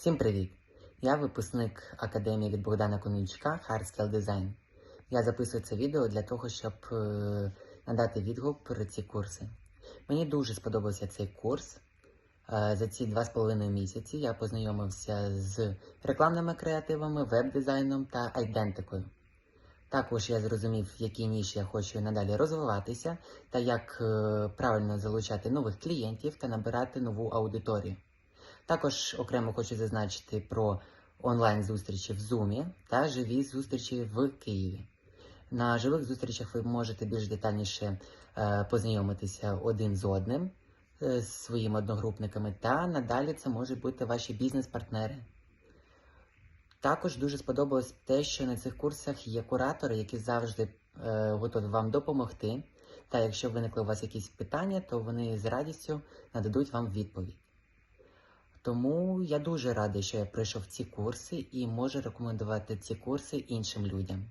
Всім привіт! Я випускник академії від Богдана Конончука Hardskill Design. Я записую це відео для того, щоб е, надати відгук про ці курси. Мені дуже сподобався цей курс. Е, за ці два з половиною місяці я познайомився з рекламними креативами, веб-дизайном та айдентикою. Також я зрозумів, в якій ніші я хочу надалі розвиватися та як е, правильно залучати нових клієнтів та набирати нову аудиторію. Також окремо хочу зазначити про онлайн-зустрічі в Zoom та живі зустрічі в Києві. На живих зустрічах ви можете більш детальніше е, познайомитися один з одним е, з своїми одногрупниками, та надалі це можуть бути ваші бізнес-партнери. Також дуже сподобалось те, що на цих курсах є куратори, які завжди е, готові вам допомогти. Та якщо виникли у вас якісь питання, то вони з радістю нададуть вам відповідь. Тому я дуже радий, що я пройшов ці курси і можу рекомендувати ці курси іншим людям.